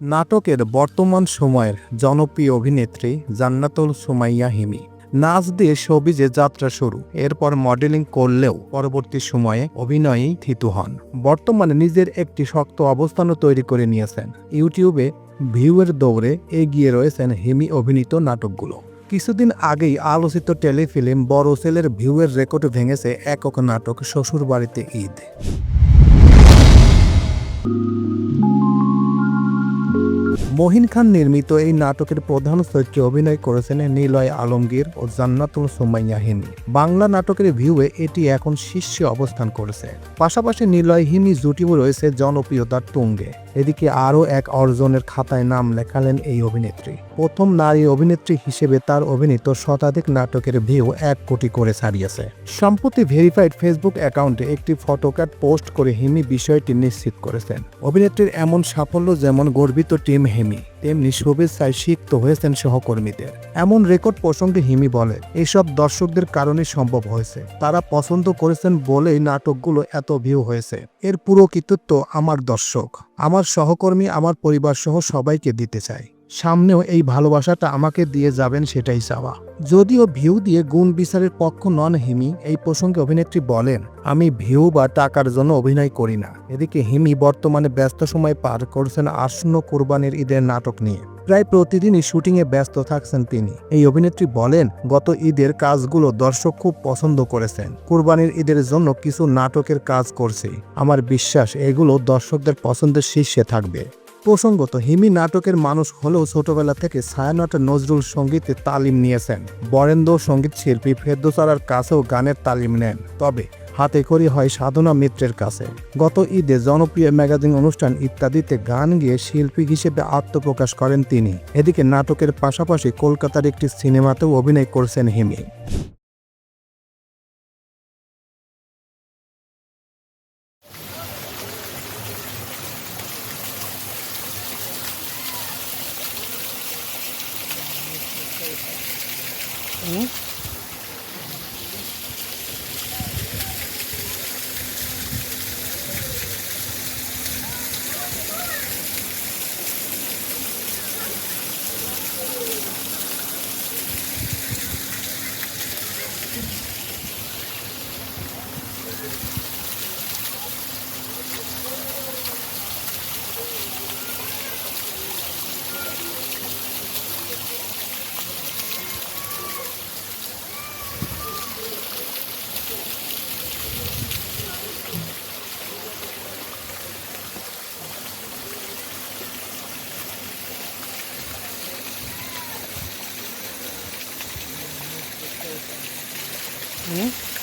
নাটকের বর্তমান সময়ের জনপ্রিয় অভিনেত্রী জান্নাতুল সুমাইয়া হিমি। নাচ দিয়ে শোবিজে যাত্রা শুরু, এরপর মডেলিং করলেও পরবর্তী সময়ে অভিনয়েই থিতু হন। বর্তমানে নিজের একটি শক্ত অবস্থানও তৈরি করে নিয়েছেন। ইউটিউবে ভিউয়ের দৌড়ে এগিয়ে রয়েছেন হিমি অভিনীত নাটকগুলো। কিছুদিন আগেই আলোচিত টেলিফিল্ম বড় সেলের ভিউয়ের রেকর্ড ভেঙেছে একক নাটক শ্বশুর বাড়িতে ঈদ। মহিন খান নির্মিত এই নাটকের প্রধান চরিত্রে অভিনয় করেছেন নিলয় আলমগীর ও জান্নাতুল সুমাইয়া হিমি বাংলা নাটকের ভিউয়ে এটি এখন শীর্ষে অবস্থান করেছে। পাশাপাশি নিলয় হিমি জুটিও রয়েছে জনপ্রিয়তার তুঙ্গে। এদিকে আরও এক অর্জনের খাতায় নাম লেখালেন এই অভিনেত্রী। প্রথম নারী অভিনেত্রী হিসেবে তার অভিনীত শতাধিক নাটকের ভিউ এক কোটি করে ছাড়িয়েছে। সম্প্রতি ভেরিফাইড ফেসবুক অ্যাকাউন্টে একটি ফটোকার্ড পোস্ট করে হিমি বিষয়টি নিশ্চিত করেছেন। অভিনেত্রীর এমন সাফল্য যেমন গর্বিত টিম হিমি, তেমনি শুভেচ্ছায় সিক্ত হয়েছেন সহকর্মীদের। এমন রেকর্ড প্রসঙ্গে হিমি বলে, এসব দর্শকদের কারণে সম্ভব হয়েছে। তারা পছন্দ করেছেন বলেই নাটকগুলো এত ভিউ হয়েছে। এর পুরো কৃতিত্ব আমার দর্শক। আমার সহকর্মী, আমার পরিবার সহ সবাইকে দিতে চাই সামনেও এই ভালোবাসাটা আমাকে দিয়ে যাবেন সেটাই চাওয়া। যদিও ভিউ দিয়ে গুণ বিচারের পক্ষ নন হিমি, এই প্রসঙ্গে অভিনেত্রী বলেন, আমি ভিউ বা টাকার জন্য অভিনয় করি না। এদিকে হিমি বর্তমানে ব্যস্ত সময় পার করছেন আসন্ন কোরবানির ঈদের নাটক নিয়ে। প্রায় প্রতিদিনই শুটিংয়ে ব্যস্ত থাকছেন তিনি। এই অভিনেত্রী বলেন, গত ঈদের কাজগুলো দর্শক খুব পছন্দ করেছেন। কোরবানির ঈদের জন্য কিছু নাটকের কাজ করছি। আমার বিশ্বাস, এগুলো দর্শকদের পছন্দের শীর্ষে থাকবে। প্রসঙ্গত, হিমি নাটকের মানুষ হলেও ছোটবেলা থেকে ছায়ানট নজরুল সঙ্গীতে তালিম নিয়েছেন। বরেন্দ্র সংগীত শিল্পী ফেরদোসারার কাছেও গানের তালিম নেন। তবে হাতে খড়ি হয় সাধনা মিত্রের কাছে। গত ঈদে জনপ্রিয় ম্যাগাজিন অনুষ্ঠান ইত্যাদিতে গান গেয়ে শিল্পী হিসেবে আত্মপ্রকাশ করেন তিনি। এদিকে নাটকের পাশাপাশি কলকাতার একটি সিনেমাতেও অভিনয় করছেন হিমি। Mm-hmm. Mm-hmm.